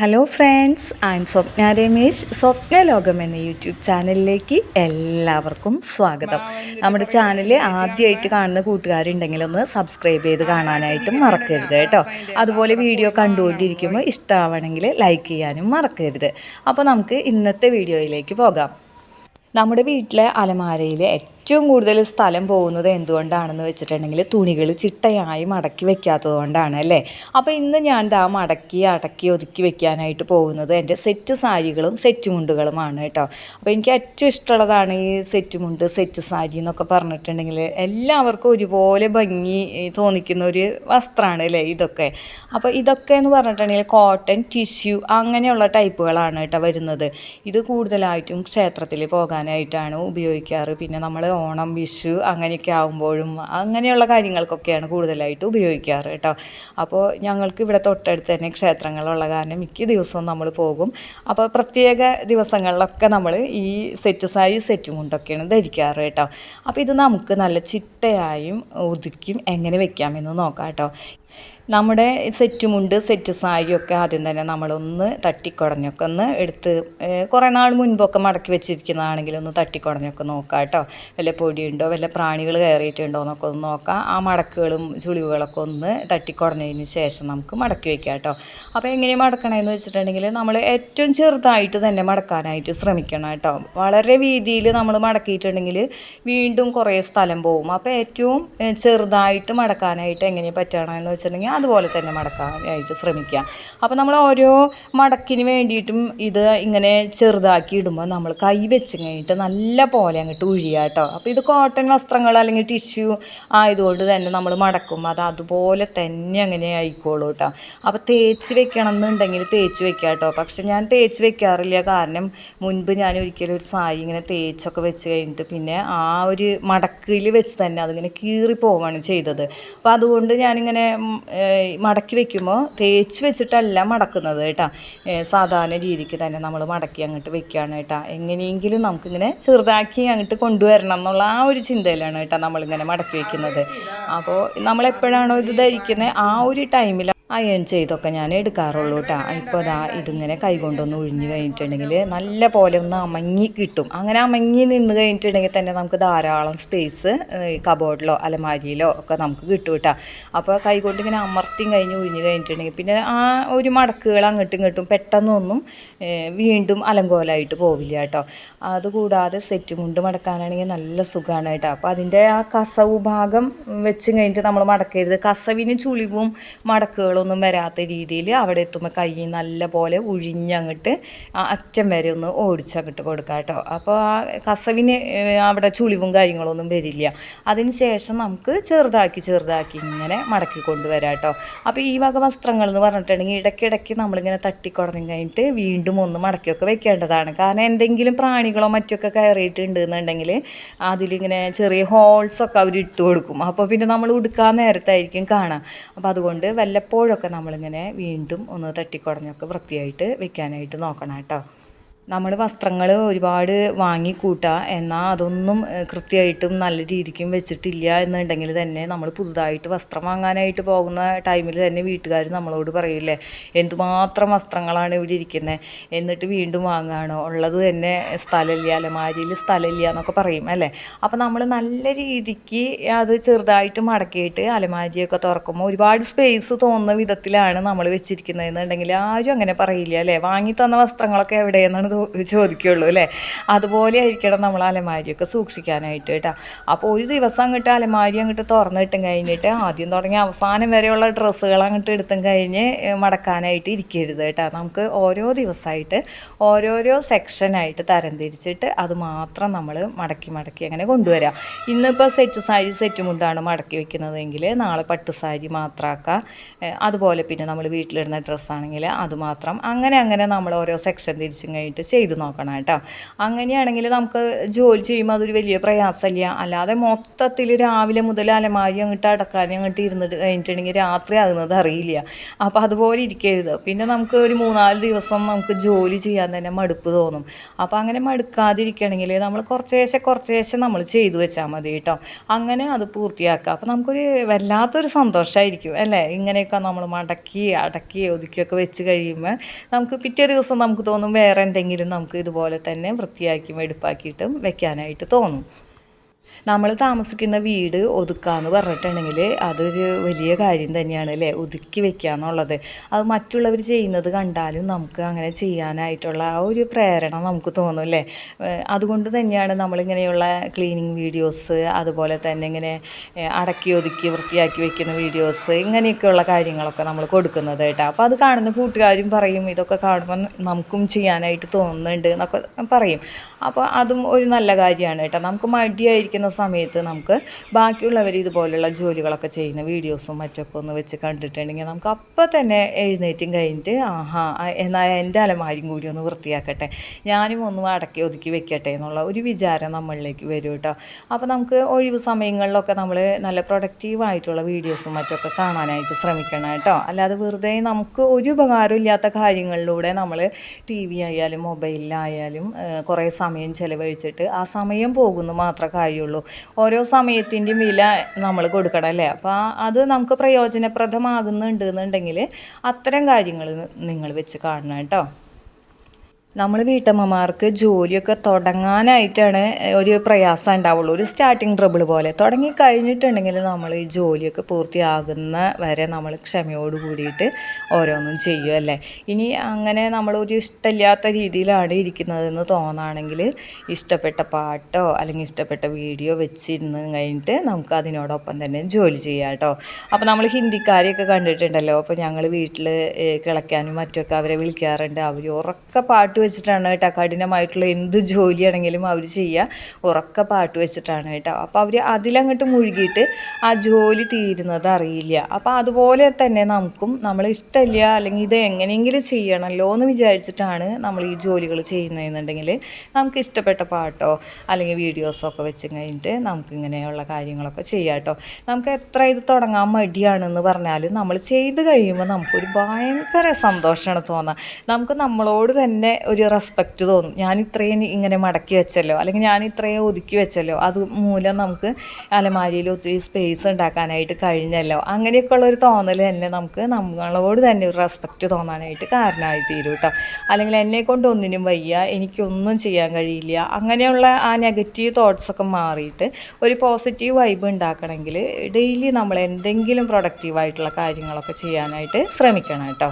Hello friends I am Swapna Ramesh Swapna Lokam എന്ന YouTube ചാനലിലേക്ക് എല്ലാവർക്കും സ്വാഗതം. നമ്മുടെ ചാനൽ ആദ്യമായിട്ട് കാണുന്ന കൂട്ടുകാരുണ്ടെങ്കിൽ ഒന്ന് സബ്സ്ക്രൈബ് ചെയ്ത് കാണാനായിട്ടും മറക്കരുത് കേട്ടോ. അതുപോലെ വീഡിയോ കണ്ടുകൊണ്ടിരിക്കുമ്പോൾ ഇഷ്ടമാവണമെങ്കിൽ ലൈക്ക് ചെയ്യാനും മറക്കരുത്. അപ്പോൾ നമുക്ക് ഇന്നത്തെ വീഡിയോയിലേക്ക് പോകാം. നമ്മുടെ വീട്ടിലെ അലമാരയിലെ ഏറ്റവും കൂടുതൽ സ്ഥലം പോകുന്നത് എന്തുകൊണ്ടാണെന്ന് വെച്ചിട്ടുണ്ടെങ്കിൽ തുണികൾ ചിട്ടയായി മടക്കി വെക്കാത്തത് കൊണ്ടാണ് അല്ലേ? അപ്പോൾ ഇന്ന് ഞാൻ ദാ മടക്കി അടക്കി ഒതുക്കി വെക്കാനായിട്ട് പോകുന്നത് എന്റെ സെറ്റ് സാരികളും സെറ്റ് മുണ്ടുകളുമാണ് കേട്ടോ. അപ്പോൾ എനിക്ക് ഏറ്റവും ഇഷ്ടമുള്ളതാണ് ഈ സെറ്റ് മുണ്ട് സെറ്റ് സാരി എന്നൊക്കെ പറഞ്ഞിട്ടുണ്ടെങ്കിൽ എല്ലാവർക്കും ഒരുപോലെ ഭംഗി തോന്നിക്കുന്ന ഒരു വസ്ത്രമാണ് അല്ലേ? ഇതൊക്കെ. അപ്പോൾ ഇതൊക്കെ എന്ന് പറഞ്ഞിട്ടുണ്ടെങ്കിൽ കോട്ടൺ ടിഷ്യൂ അങ്ങനെയുള്ള ടൈപ്പുകളാണ് കേട്ടോ വരുന്നത്. ഇത് കൂടുതലായിട്ടും ക്ഷേത്രത്തിൽ പോകാനായിട്ടാണ് ഉപയോഗിക്കാറ്. പിന്നെ നമ്മൾ ഓണം വിഷു അങ്ങനെയൊക്കെ ആകുമ്പോഴും അങ്ങനെയുള്ള കാര്യങ്ങൾക്കൊക്കെയാണ് കൂടുതലായിട്ട് ഉപയോഗിക്കാറ് കേട്ടോ. അപ്പോൾ ഞങ്ങൾക്ക് ഇവിടെ തൊട്ടടുത്ത് തന്നെ ക്ഷേത്രങ്ങളുള്ള കാരണം മിക്ക ദിവസവും നമ്മൾ പോകും. അപ്പോൾ പ്രത്യേക ദിവസങ്ങളിലൊക്കെ നമ്മൾ ഈ സെറ്റ് സാരി സെറ്റ് മുണ്ടൊക്കെയാണ് ധരിക്കാറ് കേട്ടോ. അപ്പോൾ ഇത് നമുക്ക് നല്ല ചിട്ടയായും ഒതുക്കിയും എങ്ങനെ വെക്കാമെന്ന് നോക്കാം കേട്ടോ. നമ്മുടെ സെറ്റ് മുണ്ട് സെറ്റ് സാരിയൊക്കെ ആദ്യം തന്നെ നമ്മളൊന്ന് തട്ടിക്കുടഞ്ഞൊക്കെ ഒന്ന് എടുത്ത് കുറേ നാൾ മുൻപൊക്കെ മടക്കി വെച്ചിരിക്കുന്നതാണെങ്കിൽ ഒന്ന് തട്ടിക്കുടഞ്ഞൊക്കെ നോക്കാം കേട്ടോ. വല്ല പൊടിയുണ്ടോ വല്ല പ്രാണികൾ കയറിയിട്ടുണ്ടോ എന്നൊക്കെ ഒന്ന് നോക്കാം. ആ മടക്കുകളും ചുളിവുകളൊക്കെ ഒന്ന് തട്ടിക്കുടഞ്ഞതിന് ശേഷം നമുക്ക് മടക്കി വെക്കാം കേട്ടോ. അപ്പോൾ എങ്ങനെയാണ് മടക്കണമെന്ന് വെച്ചിട്ടുണ്ടെങ്കിൽ നമ്മൾ ഏറ്റവും ചെറുതായിട്ട് തന്നെ മടക്കാനായിട്ട് ശ്രമിക്കണം കേട്ടോ. വളരെ വീതിയിൽ നമ്മൾ മടക്കിയിട്ടുണ്ടെങ്കിൽ വീണ്ടും കുറേ സ്ഥലം പോകും അപ്പോൾ ഏറ്റവും ചെറുതായിട്ട് മടക്കാനായിട്ട് എങ്ങനെ പറ്റണമെന്ന് വെച്ചിട്ടുണ്ടെങ്കിൽ അതുപോലെ തന്നെ മടക്കാൻ ആയിട്ട് ശ്രമിക്കുക. അപ്പോൾ നമ്മൾ ഓരോ മടക്കിന് വേണ്ടിയിട്ടും ഇത് ഇങ്ങനെ ചെറുതാക്കി ഇടുമ്പോൾ നമ്മൾ കൈ വെച്ച് കഴിഞ്ഞിട്ട് നല്ല പോലെ അങ്ങോട്ട് ഉഴിയുക കേട്ടോ അപ്പോൾ ഇത് കോട്ടൺ വസ്ത്രങ്ങൾ അല്ലെങ്കിൽ ടിഷ്യൂ ആയതുകൊണ്ട് തന്നെ നമ്മൾ മടക്കും അത് അതുപോലെ തന്നെ അങ്ങനെ ആയിക്കോളൂ കേട്ടോ അപ്പോൾ തേച്ച് വെക്കണം എന്നുണ്ടെങ്കിൽ തേച്ച് വെക്കുക കേട്ടോ പക്ഷെ ഞാൻ തേച്ച് വെക്കാറില്ല. കാരണം മുൻപ് ഞാൻ ഒരിക്കലും ഒരു സാരി ഇങ്ങനെ തേച്ചൊക്കെ വെച്ച് കഴിഞ്ഞിട്ട് പിന്നെ ആ ഒരു മടക്കിൽ വെച്ച് തന്നെ അതിങ്ങനെ കീറി ചെയ്തത്. അപ്പോൾ അതുകൊണ്ട് ഞാനിങ്ങനെ മടക്കി വെക്കുമ്പോൾ തേച്ച് വെച്ചിട്ടല്ല മടക്കുന്നത് കേട്ടോ. സാധാരണ രീതിക്ക് തന്നെ നമ്മൾ മടക്കി അങ്ങോട്ട് വെക്കുകയാണ് കേട്ടോ. എങ്ങനെയെങ്കിലും നമുക്കിങ്ങനെ ചെറുതാക്കി അങ്ങോട്ട് കൊണ്ടുവരണം എന്നുള്ള ആ ഒരു ചിന്തയിലാണ് കേട്ടോ നമ്മളിങ്ങനെ മടക്കി വെക്കുന്നത്. അപ്പോൾ നമ്മളെപ്പോഴാണോ ഇത് ധരിക്കുന്നത് ആ ഒരു ടൈമിൽ അയൺ ചെയ്തൊക്കെ ഞാൻ എടുക്കാറുള്ളൂ കേട്ടോ ഇപ്പോൾ ഇതാ ഇതിങ്ങനെ കൈകൊണ്ടൊന്ന് ഒഴിഞ്ഞ് കഴിഞ്ഞിട്ടുണ്ടെങ്കിൽ നല്ല പോലെ ഒന്ന് അമങ്ങി കിട്ടും. അങ്ങനെ അമങ്ങി നിന്ന് കഴിഞ്ഞിട്ടുണ്ടെങ്കിൽ തന്നെ നമുക്ക് ധാരാളം സ്പേസ് കബോർഡിലോ അലമാരിയിലോ ഒക്കെ നമുക്ക് കിട്ടും കേട്ടോ അപ്പോൾ കൈകൊണ്ട് ഇങ്ങനെ അമർത്തിയും കഴിഞ്ഞ് ഒഴിഞ്ഞ് കഴിഞ്ഞിട്ടുണ്ടെങ്കിൽ പിന്നെ ആ ഒരു മടക്കുകൾ അങ്ങോട്ടും ഇങ്ങോട്ടും പെട്ടെന്നൊന്നും വീണ്ടും അലങ്കോലായിട്ട് പോവില്ല കേട്ടോ അതുകൂടാതെ സെറ്റ് മുണ്ട് മടക്കാനാണെങ്കിൽ നല്ല സുഖമാണ് കേട്ടോ അപ്പോൾ അതിന്റെ ആ കസവ് ഭാഗം വെച്ച് കഴിഞ്ഞിട്ട് നമ്മൾ മടക്കരുത്. കസവിന് ചുളിവും മടക്കുകളൊന്നും വരാത്ത രീതിയിൽ അവിടെ എത്തുമ്പോൾ കൈ നല്ല പോലെ ഉഴിഞ്ഞങ്ങട്ട് അറ്റം വരെ ഒന്ന് ഓടിച്ചങ്ങട്ട് കൊടുക്കുക കേട്ടോ. അപ്പോൾ ആ കസവിന് അവിടെ ചുളിവും കാര്യങ്ങളൊന്നും വരില്ല. അതിന് ശേഷം നമുക്ക് ചെറുതാക്കി ചെറുതാക്കി ഇങ്ങനെ മടക്കി കൊണ്ടുവരാം കേട്ടോ. അപ്പോൾ ഈ വക വസ്ത്രങ്ങൾ എന്ന് പറഞ്ഞിട്ടുണ്ടെങ്കിൽ ഇടയ്ക്കിടയ്ക്ക് നമ്മളിങ്ങനെ തട്ടിക്കുടഞ്ഞു കഴിഞ്ഞിട്ട് വീണ്ടും ഒന്ന് മടക്കിയൊക്കെ വെക്കേണ്ടതാണ്. കാരണം എന്തെങ്കിലും പ്രാണികളോ മറ്റൊക്കെ കയറിയിട്ടുണ്ട് എന്നുണ്ടെങ്കിൽ അതിലിങ്ങനെ ചെറിയ ഹോൾസൊക്കെ അവർ ഇട്ട് കൊടുക്കും. അപ്പോൾ പിന്നെ നമ്മൾ ഉടുക്കാൻ നേരത്തായിരിക്കും കാണാം. അപ്പോൾ അതുകൊണ്ട് വല്ലപ്പോഴൊക്കെ നമ്മളിങ്ങനെ വീണ്ടും ഒന്ന് തട്ടിക്കുടഞ്ഞൊക്കെ വൃത്തിയായിട്ട് വെക്കാനായിട്ട് നോക്കണം കേട്ടോ. നമ്മൾ വസ്ത്രങ്ങൾ ഒരുപാട് വാങ്ങിക്കൂട്ടുക എന്നാൽ അതൊന്നും കൃത്യമായിട്ടും നല്ല രീതിക്കും വെച്ചിട്ടില്ല എന്നുണ്ടെങ്കിൽ തന്നെ നമ്മൾ പുതുതായിട്ട് വസ്ത്രം വാങ്ങാനായിട്ട് പോകുന്ന ടൈമിൽ തന്നെ വീട്ടുകാർ നമ്മളോട് പറയില്ലേ എന്തുമാത്രം വസ്ത്രങ്ങളാണ് ഇവിടെ ഇരിക്കുന്നത് എന്നിട്ട് വീണ്ടും വാങ്ങുകയാണോ ഉള്ളത് തന്നെ സ്ഥലമില്ല അലമാരിയിൽ സ്ഥലമില്ല എന്നൊക്കെ പറയും അല്ലേ? അപ്പോൾ നമ്മൾ നല്ല രീതിക്ക് അത് ചെറുതായിട്ട് മടക്കിയിട്ട് അലമാരിയൊക്കെ തുറക്കുമ്പോൾ ഒരുപാട് സ്പേസ് തോന്നുന്ന വിധത്തിലാണ് നമ്മൾ വെച്ചിരിക്കുന്നത് എന്നുണ്ടെങ്കിൽ ആരും അങ്ങനെ പറയില്ല അല്ലേ? വാങ്ങി തന്ന വസ്ത്രങ്ങളൊക്കെ എവിടെയെന്നാണ് ചോദിക്കുള്ളൂ അല്ലേ? അതുപോലെ ആയിരിക്കണം നമ്മൾ അലമാരിയൊക്കെ സൂക്ഷിക്കാനായിട്ട് കേട്ടോ. അപ്പോൾ ഒരു ദിവസം അങ്ങോട്ട് അലമാരി അങ്ങോട്ട് തുറന്നിട്ടും കഴിഞ്ഞിട്ട് ആദ്യം തുടങ്ങി അവസാനം വരെയുള്ള ഡ്രസ്സുകൾ അങ്ങോട്ട് എടുത്തും കഴിഞ്ഞ് മടക്കാനായിട്ട് ഇരിക്കരുത് കേട്ടോ. നമുക്ക് ഓരോ ദിവസമായിട്ട് ഓരോരോ സെക്ഷനായിട്ട് തരംതിരിച്ചിട്ട് അത് മാത്രം നമ്മൾ മടക്കി മടക്കി അങ്ങനെ കൊണ്ടുവരാം. ഇന്നിപ്പോൾ സെറ്റ് സാരി സെറ്റ് മുണ്ടാണ് മടക്കി വെക്കുന്നതെങ്കിൽ നാളെ പട്ടു സാരി മാത്രമാക്കാം അതുപോലെ പിന്നെ നമ്മൾ വീട്ടിലിടുന്ന ഡ്രസ്സാണെങ്കിൽ അത് മാത്രം. അങ്ങനെ അങ്ങനെ നമ്മൾ ഓരോ സെക്ഷൻ തിരിച്ചും കഴിഞ്ഞിട്ട് ചെയ്തു നോക്കണം കേട്ടോ. അങ്ങനെയാണെങ്കിൽ നമുക്ക് ജോലി ചെയ്യുമ്പോൾ അതൊരു വലിയ പ്രയാസമില്ല. അല്ലാതെ മൊത്തത്തിൽ രാവിലെ മുതൽ അലമാരി അങ്ങോട്ട് അടക്കാൻ അങ്ങോട്ട് ഇരുന്നിട്ട് കഴിഞ്ഞിട്ടുണ്ടെങ്കിൽ രാത്രി ആകുന്നത് അറിയില്ല. അപ്പോൾ അതുപോലെ ഇരിക്കരുത്. പിന്നെ നമുക്ക് ഒരു മൂന്നാൽ ദിവസം നമുക്ക് ജോലി ചെയ്യാൻ തന്നെ മടുപ്പ് തോന്നും. അപ്പോൾ അങ്ങനെ മടുക്കാതിരിക്കണമെങ്കിൽ നമ്മൾ കുറച്ചേശ്ശെ കുറച്ചേശ്ശെ നമ്മൾ ചെയ്തു വെച്ചാൽ മതി കേട്ടോ. അങ്ങനെ അത് പൂർത്തിയാക്കുക. അപ്പോൾ നമുക്കൊരു വല്ലാത്തൊരു സന്തോഷമായിരിക്കും അല്ലേ? ഇങ്ങനെയൊക്കെ നമ്മൾ മടക്കി അടക്കി ഒതുക്കിയൊക്കെ വെച്ച് കഴിയുമ്പോൾ നമുക്ക് പിറ്റേ ദിവസം നമുക്ക് തോന്നും വേറെ എന്തെങ്കിലും നമുക്ക് ഇതുപോലെ തന്നെ വൃത്തിയാക്കി മെടുപ്പാക്കിയിട്ടും വെക്കാനായിട്ട് തോന്നും. നമ്മൾ താമസിക്കുന്ന വീട് ഒതുക്കാന്ന് പറഞ്ഞിട്ടുണ്ടെങ്കിൽ അതൊരു വലിയ കാര്യം തന്നെയാണ് അല്ലേ? ഒതുക്കി വെക്കുക എന്നുള്ളത് അത് മറ്റുള്ളവർ ചെയ്യുന്നത് കണ്ടാലും നമുക്ക് അങ്ങനെ ചെയ്യാനായിട്ടുള്ള ആ ഒരു പ്രേരണ നമുക്ക് തോന്നും അല്ലേ? അതുകൊണ്ട് തന്നെയാണ് നമ്മളിങ്ങനെയുള്ള ക്ലീനിങ് വീഡിയോസ് അതുപോലെ തന്നെ ഇങ്ങനെ അടക്കി ഒതുക്കി വൃത്തിയാക്കി വെക്കുന്ന വീഡിയോസ് ഇങ്ങനെയൊക്കെയുള്ള കാര്യങ്ങളൊക്കെ നമ്മൾ കൊടുക്കുന്നത് കേട്ടോ. അപ്പോൾ അത് കാണുന്ന കൂട്ടുകാരും പറയും ഇതൊക്കെ കാണുമ്പോൾ നമുക്കും ചെയ്യാനായിട്ട് തോന്നുന്നുണ്ട് എന്നൊക്കെ പറയും. അപ്പോൾ അതും ഒരു നല്ല കാര്യമാണ് കേട്ടോ. നമുക്ക് മടിയായിരിക്കുന്ന സമയത്ത് നമുക്ക് ബാക്കിയുള്ളവർ ഇതുപോലുള്ള ജോലികളൊക്കെ ചെയ്യുന്ന വീഡിയോസും മറ്റൊക്കെ ഒന്ന് വെച്ച് കണ്ടിട്ടുണ്ടെങ്കിൽ നമുക്ക് അപ്പം തന്നെ എഴുന്നേറ്റും കഴിഞ്ഞിട്ട് ആഹാ എന്നാൽ എന്റെ അലമാരിയും കൂടി ഒന്ന് വൃത്തിയാക്കട്ടെ. ഞാനും ഒന്ന് അടക്കി ഒതുക്കി വെക്കട്ടെ എന്നുള്ള ഒരു വിചാരം നമ്മളിലേക്ക് വരും കേട്ടോ. അപ്പോൾ നമുക്ക് ഒഴിവ് സമയങ്ങളിലൊക്കെ നമ്മൾ നല്ല പ്രൊഡക്റ്റീവായിട്ടുള്ള വീഡിയോസും മറ്റൊക്കെ കാണാനായിട്ട് ശ്രമിക്കണം കേട്ടോ. അല്ലാതെ വെറുതെ നമുക്ക് ഒരു ഉപകാരമില്ലാത്ത കാര്യങ്ങളിലൂടെ നമ്മൾ ടി വി ആയാലും മൊബൈലിലായാലും കുറേ സമയം ചിലവഴിച്ചിട്ട് ആ സമയം പോകുന്നു മാത്രമേ കാര്യമുള്ളൂ. ഓരോ സമയത്തിന്റെയും വില നമ്മൾ കൊടുക്കണം അല്ലേ? അപ്പോൾ അത് നമുക്ക് പ്രയോജനപ്രദമാകുന്നുണ്ട് എന്നുണ്ടെങ്കിൽ അത്തരം കാര്യങ്ങൾ നിങ്ങൾ വെച്ച് കാണണം കേട്ടോ. നമ്മൾ വീട്ടമ്മമാർക്ക് ജോലിയൊക്കെ തുടങ്ങാനായിട്ടാണ് ഒരു പ്രയാസം ഉണ്ടാവുള്ളൂ. ഒരു സ്റ്റാർട്ടിങ് ട്രബിൾ പോലെ. തുടങ്ങി കഴിഞ്ഞിട്ടുണ്ടെങ്കിൽ നമ്മൾ ഈ ജോലിയൊക്കെ പൂർത്തിയാകുന്ന വരെ നമ്മൾ ക്ഷമയോട് കൂടിയിട്ട് ഓരോന്നും ചെയ്യും അല്ലേ? ഇനി അങ്ങനെ നമ്മളൊരു ഇഷ്ടമില്ലാത്ത രീതിയിലാണ് ഇരിക്കുന്നതെന്ന് തോന്നുകയാണെങ്കിൽ ഇഷ്ടപ്പെട്ട പാട്ടോ അല്ലെങ്കിൽ ഇഷ്ടപ്പെട്ട വീഡിയോ വെച്ചിരുന്ന് കഴിഞ്ഞിട്ട് നമുക്ക് അതിനോടൊപ്പം തന്നെ ജോലി ചെയ്യാം കേട്ടോ. അപ്പോൾ നമ്മൾ ഹിന്ദിക്കാരെയൊക്കെ കണ്ടിട്ടുണ്ടല്ലോ. അപ്പോൾ ഞങ്ങൾ വീട്ടിൽ കിളയ്ക്കാനും മറ്റൊക്കെ അവരെ വിളിക്കാറുണ്ട്. അവർ ഉറക്ക പാട്ട് വെച്ചിട്ടാണ് കേട്ടോ കഠിനമായിട്ടുള്ള എന്ത് ജോലിയാണെങ്കിലും അവർ ചെയ്യുക ഉറക്ക പാട്ട് വെച്ചിട്ടാണ് കേട്ടോ. അപ്പോൾ അവർ അതിലങ്ങോട്ട് മുഴുകിയിട്ട് ആ ജോലി തീരുന്നത് അറിയില്ല. അപ്പോൾ അതുപോലെ തന്നെ നമുക്കും നമ്മൾ ഇഷ്ടമില്ല അല്ലെങ്കിൽ ഇത് എങ്ങനെയെങ്കിലും ചെയ്യണമല്ലോ എന്ന് വിചാരിച്ചിട്ടാണ് നമ്മൾ ഈ ജോലികൾ ചെയ്യുന്നതെന്നുണ്ടെങ്കിൽ നമുക്ക് ഇഷ്ടപ്പെട്ട പാട്ടോ അല്ലെങ്കിൽ വീഡിയോസോ ഒക്കെ വെച്ച് കഴിഞ്ഞിട്ട് നമുക്ക് ഇങ്ങനെയുള്ള കാര്യങ്ങളൊക്കെ ചെയ്യാം കേട്ടോ. നമുക്ക് എത്ര ഇത് തുടങ്ങാൻ മടിയാണെന്ന് പറഞ്ഞാലും നമ്മൾ ചെയ്ത് കഴിയുമ്പോൾ നമുക്കൊരു ഭയങ്കര സന്തോഷമാണ് തോന്നുക നമുക്ക് നമ്മളോട് തന്നെ ഒരു റെസ്പെക്റ്റ് തോന്നും. ഞാൻ ഇത്രയും ഇങ്ങനെ മടക്കി വെച്ചല്ലോ അല്ലെങ്കിൽ ഞാൻ ഇത്രയും ഒതുക്കി വെച്ചല്ലോ അത് മൂലം നമുക്ക് അലമാരിയിൽ ഒത്തിരി സ്പേസ് ഉണ്ടാക്കാനായിട്ട് കഴിഞ്ഞല്ലോ. അങ്ങനെയൊക്കെ ഉള്ളൊരു തോന്നൽ തന്നെ നമുക്ക് നമ്മളോട് തന്നെ ഒരു റെസ്പെക്റ്റ് തോന്നാനായിട്ട് കാരണമായി തീരും കേട്ടോ അല്ലെങ്കിൽ എന്നെ കൊണ്ട് ഒന്നിനും വയ്യ എനിക്കൊന്നും ചെയ്യാൻ കഴിയില്ല അങ്ങനെയുള്ള ആ നെഗറ്റീവ് തോട്ട്സൊക്കെ മാറിയിട്ട് ഒരു പോസിറ്റീവ് വൈബ് ഉണ്ടാക്കണമെങ്കിൽ ഡെയിലി നമ്മൾ എന്തെങ്കിലും പ്രൊഡക്റ്റീവായിട്ടുള്ള കാര്യങ്ങളൊക്കെ ചെയ്യാനായിട്ട് ശ്രമിക്കണം കേട്ടോ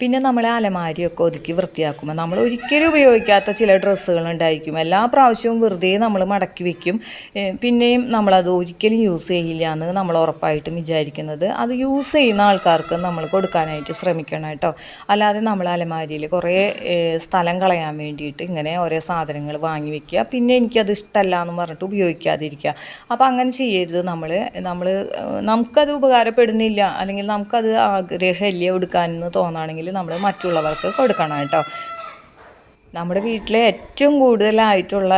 പിന്നെ നമ്മൾ അലമാരിയൊക്കെ ഒതുക്കി വൃത്തിയാക്കുമ്പോൾ നമ്മൾ ഒരിക്കലും ഉപയോഗിക്കാത്ത ചില ഡ്രസ്സുകൾ ഉണ്ടായിരിക്കും. എല്ലാ പ്രാവശ്യവും വെറുതെ നമ്മൾ മടക്കി വെക്കും. പിന്നെയും നമ്മളത് ഒരിക്കലും യൂസ് ചെയ്യില്ല എന്ന് നമ്മൾ ഉറപ്പായിട്ടും വിചാരിക്കുന്നത്. അത് യൂസ് ചെയ്യുന്ന ആൾക്കാർക്ക് നമ്മൾ കൊടുക്കാനായിട്ട് ശ്രമിക്കണം കേട്ടോ. അല്ലാതെ നമ്മൾ അലമാരിയിൽ കുറേ സ്ഥലം കളയാൻ വേണ്ടിയിട്ട് ഇങ്ങനെ ഓരോ സാധനങ്ങൾ വാങ്ങി വെക്കുക. പിന്നെ എനിക്കത് ഇഷ്ടമല്ല എന്ന് പറഞ്ഞിട്ട് ഉപയോഗിക്കാതിരിക്കുക. അപ്പോൾ അങ്ങനെ ചെയ്യരുത് നമ്മൾ. നമ്മൾ നമുക്കത് ഉപകാരപ്പെടുന്നില്ല. അല്ലെങ്കിൽ നമുക്കത് ആഗ്രഹമില്ല എടുക്കാനെന്ന് തോന്നുകയാണെങ്കിൽ നമ്മൾ മറ്റുള്ളവർക്ക് കൊടുക്കണം കേട്ടോ. നമ്മുടെ വീട്ടിൽ ഏറ്റവും കൂടുതലായിട്ടുള്ള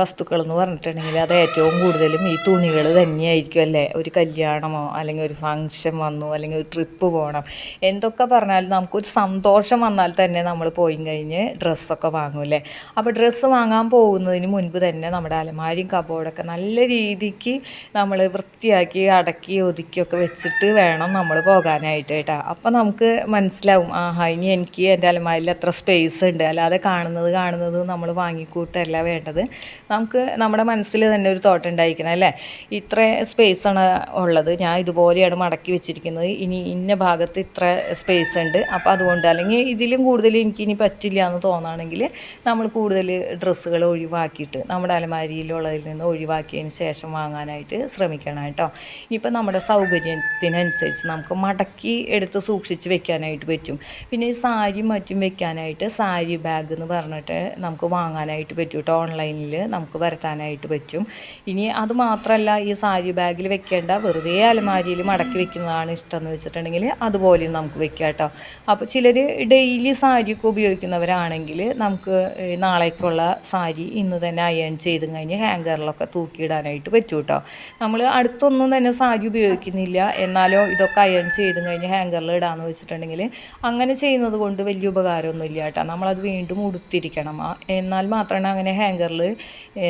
വസ്തുക്കൾ എന്ന് പറഞ്ഞിട്ടുണ്ടെങ്കിൽ അത് ഏറ്റവും കൂടുതലും ഈ തുണികൾ തന്നെയായിരിക്കും അല്ലേ? ഒരു കല്യാണമോ അല്ലെങ്കിൽ ഒരു ഫങ്ഷൻ വന്നു അല്ലെങ്കിൽ ഒരു ട്രിപ്പ് പോകണം എന്തൊക്കെ പറഞ്ഞാലും നമുക്കൊരു സന്തോഷം വന്നാൽ തന്നെ നമ്മൾ പോയി കഴിഞ്ഞ് ഡ്രസ്സൊക്കെ വാങ്ങും അല്ലേ? അപ്പോൾ ഡ്രസ്സ് വാങ്ങാൻ പോകുന്നതിന് മുൻപ് തന്നെ നമ്മുടെ അലമാരിയും കബോർഡൊക്കെ നല്ല രീതിക്ക് നമ്മൾ വൃത്തിയാക്കി അടക്കി ഒതുക്കിയൊക്കെ വെച്ചിട്ട് വേണം നമ്മൾ പോകാനായിട്ട് കേട്ടോ. അപ്പോൾ നമുക്ക് മനസ്സിലാവും ആഹാ ഇനി എനിക്ക് എന്റെ അലമാരിയിൽ എത്ര സ്പേസ് ഉണ്ട്. അല്ലാതെ കാണുന്നത് കാണുന്നത് നമ്മൾ വാങ്ങിക്കൂട്ടല്ല വേണ്ടത്. നമുക്ക് നമ്മുടെ മനസ്സിൽ തന്നെ ഒരു തോട്ട് ഉണ്ടായിരിക്കണം അല്ലേ? ഇത്ര സ്പേസ് ആണ് ഉള്ളത്. ഞാൻ ഇതുപോലെയാണ് മടക്കി വെച്ചിരിക്കുന്നത്. ഇനി ഇന്ന ഭാഗത്ത് ഇത്ര സ്പേസ് ഉണ്ട്. അപ്പോൾ അതുകൊണ്ട് അല്ലെങ്കിൽ ഇതിലും കൂടുതൽ എനിക്ക് ഇനി പറ്റില്ല എന്ന് തോന്നുകയാണെങ്കിൽ നമ്മൾ കൂടുതൽ ഡ്രസ്സുകൾ ഒഴിവാക്കിയിട്ട് നമ്മുടെ അലമാരിയിലുള്ളതിൽ നിന്ന് ഒഴിവാക്കിയതിന് ശേഷം വാങ്ങാനായിട്ട് ശ്രമിക്കണം കേട്ടോ. ഇനിയിപ്പോൾ നമ്മുടെ സൗകര്യത്തിനനുസരിച്ച് നമുക്ക് മടക്കി എടുത്ത് സൂക്ഷിച്ച് വെക്കാനായിട്ട് പറ്റും. പിന്നെ സാരി മറ്റും വെക്കാനായിട്ട് സാരി ബാഗ് എന്ന് പറഞ്ഞിട്ട് നമുക്ക് വാങ്ങാനായിട്ട് പറ്റും കേട്ടോ. ഓൺലൈനിൽ നമുക്ക് വരത്താനായിട്ട് പറ്റും. ഇനി അത് മാത്രമല്ല ഈ സാരി ബാഗിൽ വെക്കേണ്ട വെറുതെ അലമാരിയിൽ മടക്കി വെക്കുന്നതാണ് ഇഷ്ടം എന്ന് വെച്ചിട്ടുണ്ടെങ്കിൽ അതുപോലെയും നമുക്ക് വെക്കാം കേട്ടോ. അപ്പോൾ ചിലർ ഡെയിലി സാരിയൊക്കെ ഉപയോഗിക്കുന്നവരാണെങ്കിൽ നമുക്ക് നാളേക്കുള്ള സാരി ഇന്ന് തന്നെ അയൺ ചെയ്ത് കഴിഞ്ഞ് ഹാങ്കറിലൊക്കെ തൂക്കിയിടാനായിട്ട് പറ്റും കേട്ടോ. നമ്മൾ അടുത്തൊന്നും തന്നെ സാരി ഉപയോഗിക്കുന്നില്ല. എന്നാലോ ഇതൊക്കെ അയൺ ചെയ്ത് കഴിഞ്ഞ് ഹാങ്കറിൽ ഇടാമെന്ന് വെച്ചിട്ടുണ്ടെങ്കിൽ അങ്ങനെ ചെയ്യുന്നത് കൊണ്ട് വലിയ ഉപകാരമൊന്നുമില്ല കേട്ടോ. നമ്മളത് വീണ്ടും ഉടുത്തിരിക്കണം ആ, എന്നാൽ മാത്രമാണ് അങ്ങനെ ഹാങ്കറിൽ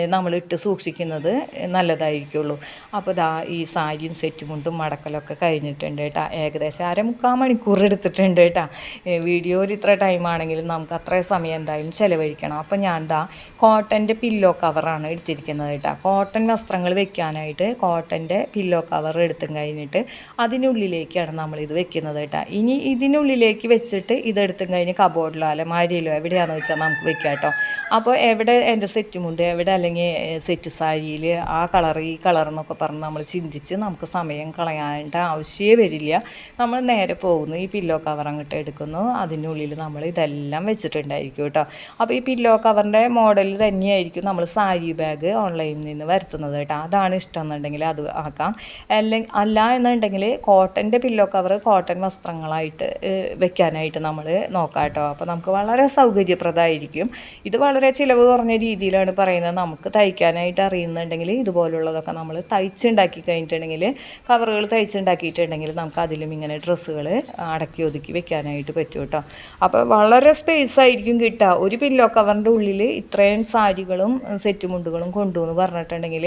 നമ്മൾ ഇട്ട് സൂക്ഷിക്കുന്നത് നല്ലതായിരിക്കുള്ളൂ. അപ്പോൾ ദാ ഈ സാരിയും സെറ്റും മുണ്ടും മടക്കലൊക്കെ കഴിഞ്ഞിട്ടുണ്ട് കേട്ടോ. ഏകദേശം അരമുക്കാൽ മണിക്കൂർ എടുത്തിട്ടുണ്ട് കേട്ടോ. വീഡിയോയിൽ ഇത്ര ടൈം ആണെങ്കിലും നമുക്ക് അത്രയും സമയം എന്തായാലും ചിലവഴിക്കണം. അപ്പോൾ ഞാൻ ദാ കോട്ടന്റെ പില്ലോ കവറാണ് എടുത്തിരിക്കുന്നത് കേട്ടോ. കോട്ടൺ വസ്ത്രങ്ങൾ വെക്കാനായിട്ട് കോട്ടന്റെ പില്ലോ കവർ എടുത്തും കഴിഞ്ഞിട്ട് അതിനുള്ളിലേക്കാണ് നമ്മളിത് വെക്കുന്നത് കേട്ടോ. ഇനി ഇതിനുള്ളിലേക്ക് വെച്ചിട്ട് ഇതെടുത്തും കഴിഞ്ഞ് കബോർഡിലോ അലമാരിയിലോ എവിടെയാണെന്ന് വെച്ചാൽ നമുക്ക് വെക്കാം കേട്ടോ. അപ്പോൾ എവിടെ എന്റെ സെറ്റുമുണ്ട് എവിടെ അല്ലെങ്കിൽ സെറ്റ് സാരിയിൽ ആ കളർ ഈ കളർ എന്നൊക്കെ പറഞ്ഞ് നമ്മൾ ചിന്തിച്ച് നമുക്ക് സമയം കളയാണ്ട ആവശ്യമേ വരില്ല. നമ്മൾ നേരെ പോകുന്നു ഈ പില്ലോ കവർ അങ്ങോട്ട് എടുക്കുന്നു. അതിനുള്ളിൽ നമ്മൾ ഇതെല്ലാം വെച്ചിട്ടുണ്ടായിരിക്കും കേട്ടോ. അപ്പോൾ ഈ പില്ലോ കവറിന്റെ മോഡൽ തന്നെയായിരിക്കും നമ്മൾ സാരി ബാഗ് ഓൺലൈനിൽ നിന്ന് വരുത്തുന്നത് കേട്ടോ. അതാണ് ഇഷ്ടം എന്നുണ്ടെങ്കിൽ അത് ആക്കാം. അല്ലെങ്കിൽ അല്ല എന്നുണ്ടെങ്കിൽ കോട്ടന്റെ പില്ലോ കവർ കോട്ടൺ വസ്ത്രങ്ങളായിട്ട് വെക്കാനായിട്ട് നമ്മൾ നോക്കാം കേട്ടോ. അപ്പോൾ നമുക്ക് വളരെ സൗകര്യപ്രദമായിരിക്കും ഇത് വളരെ ചിലവ് കുറഞ്ഞ രീതിയിലാണ് പറയുന്നത്. നമുക്ക് തയ്ക്കാനായിട്ട് അറിയുന്നുണ്ടെങ്കിൽ ഇതുപോലുള്ളതൊക്കെ നമ്മൾ തയ്ച്ചുണ്ടാക്കി കഴിഞ്ഞിട്ടുണ്ടെങ്കിൽ കവറുകൾ തയ്ച്ചുണ്ടാക്കിയിട്ടുണ്ടെങ്കിൽ നമുക്ക് അതിലും ഇങ്ങനെ ഡ്രസ്സുകൾ അടക്കി ഒതുക്കി വെക്കാനായിട്ട് പറ്റും കേട്ടോ. അപ്പോൾ വളരെ സ്പേസ് ആയിരിക്കും കിട്ടുക. ഒരു പില്ലോ കവറിന്റെ ഉള്ളിൽ ഇത്രയും സാരികളും സെറ്റ് മുണ്ടുകളും കൊണ്ടുവന്ന് പറഞ്ഞിട്ടുണ്ടെങ്കിൽ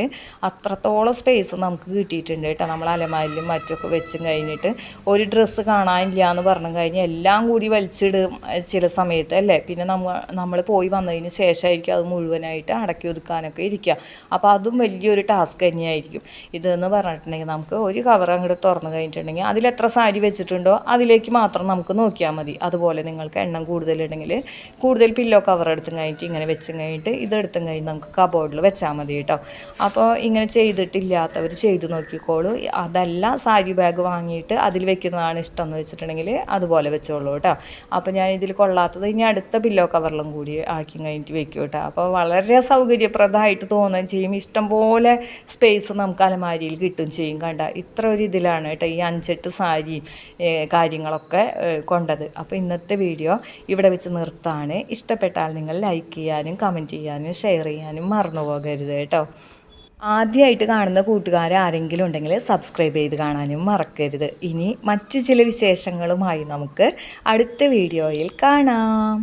അത്രത്തോളം സ്പേസ് നമുക്ക് കിട്ടിയിട്ടുണ്ട് കേട്ടോ. നമ്മൾ അലമാരിലും മറ്റൊക്കെ വെച്ചും കഴിഞ്ഞിട്ട് ഒരു ഡ്രസ്സ് കാണാനില്ല എന്ന് പറഞ്ഞു കഴിഞ്ഞാൽ എല്ലാം കൂടി വലിച്ചിടും ചില സമയത്ത് അല്ലേ? പിന്നെ നമ്മൾ നമ്മൾ പോയി വന്നതിന് ശേഷമായിരിക്കും അത് മുഴുവനായിട്ട് അടക്കി ഒതുക്കാനൊക്കെ ഇരിക്കുക. അപ്പോൾ അതും വലിയൊരു ടാസ്ക് തന്നെയായിരിക്കും. ഇതെന്ന് പറഞ്ഞിട്ടുണ്ടെങ്കിൽ നമുക്ക് ഒരു കവർ അങ്ങോട്ട് തുറന്നു കഴിഞ്ഞിട്ടുണ്ടെങ്കിൽ അതിൽ എത്ര സാരി വെച്ചിട്ടുണ്ടോ അതിലേക്ക് മാത്രം നമുക്ക് നോക്കിയാൽ മതി. അതുപോലെ നിങ്ങൾക്ക് എണ്ണം കൂടുതലുണ്ടെങ്കിൽ കൂടുതൽ പില്ലോ കവർ എടുത്തും കഴിഞ്ഞിട്ട് ഇങ്ങനെ വെച്ചും കഴിഞ്ഞിട്ട് ഇതെടുത്തും കഴിഞ്ഞ് നമുക്ക് കബോർഡിൽ വെച്ചാൽ മതി കേട്ടോ. അപ്പോൾ ഇങ്ങനെ ചെയ്തിട്ടില്ലാത്തവർ ചെയ്ത് നോക്കിക്കോളൂ. അതല്ല സാരി ബാഗ് വാങ്ങിയിട്ട് അതിൽ വെക്കുന്നതാണ് ഇഷ്ടം എന്ന് വെച്ചിട്ടുണ്ടെങ്കിൽ അതുപോലെ വെച്ചോളൂ കേട്ടോ. അപ്പോൾ ഞാൻ ഇതിൽ കൊള്ളാത്തത് ഇനി അടുത്ത പില്ലോ കവറിലും കൂടി ആക്കി കഴിഞ്ഞിട്ട് വെക്കും കേട്ടോ അപ്പോൾ വളരെ സൗകര്യപ്രദമായിട്ട് തോന്നുകയും ചെയ്യും. ഇഷ്ടംപോലെ സ്പേസ് നമുക്ക് അലമാരിയിൽ കിട്ടും ചെയ്യും. കണ്ട ഇത്ര ഒരു ഇതിലാണ് കേട്ടോ ഈ അഞ്ചെട്ട് സാരി കാര്യങ്ങളൊക്കെ കൊണ്ടത്. അപ്പോൾ ഇന്നത്തെ വീഡിയോ ഇവിടെ വെച്ച് നിർത്താണ്. ഇഷ്ടപ്പെട്ടാൽ നിങ്ങൾ ലൈക്ക് ചെയ്യാനും കമന്റ് ചെയ്യാനും ഷെയർ ചെയ്യാനും മറന്നു പോകരുത് കേട്ടോ. ആദ്യമായിട്ട് കാണുന്ന കൂട്ടുകാർ ആരെങ്കിലും ഉണ്ടെങ്കിൽ സബ്സ്ക്രൈബ് ചെയ്ത് കാണാനും മറക്കരുത്. ഇനി മറ്റു ചില വിശേഷങ്ങളുമായി നമുക്ക് അടുത്ത വീഡിയോയിൽ കാണാം.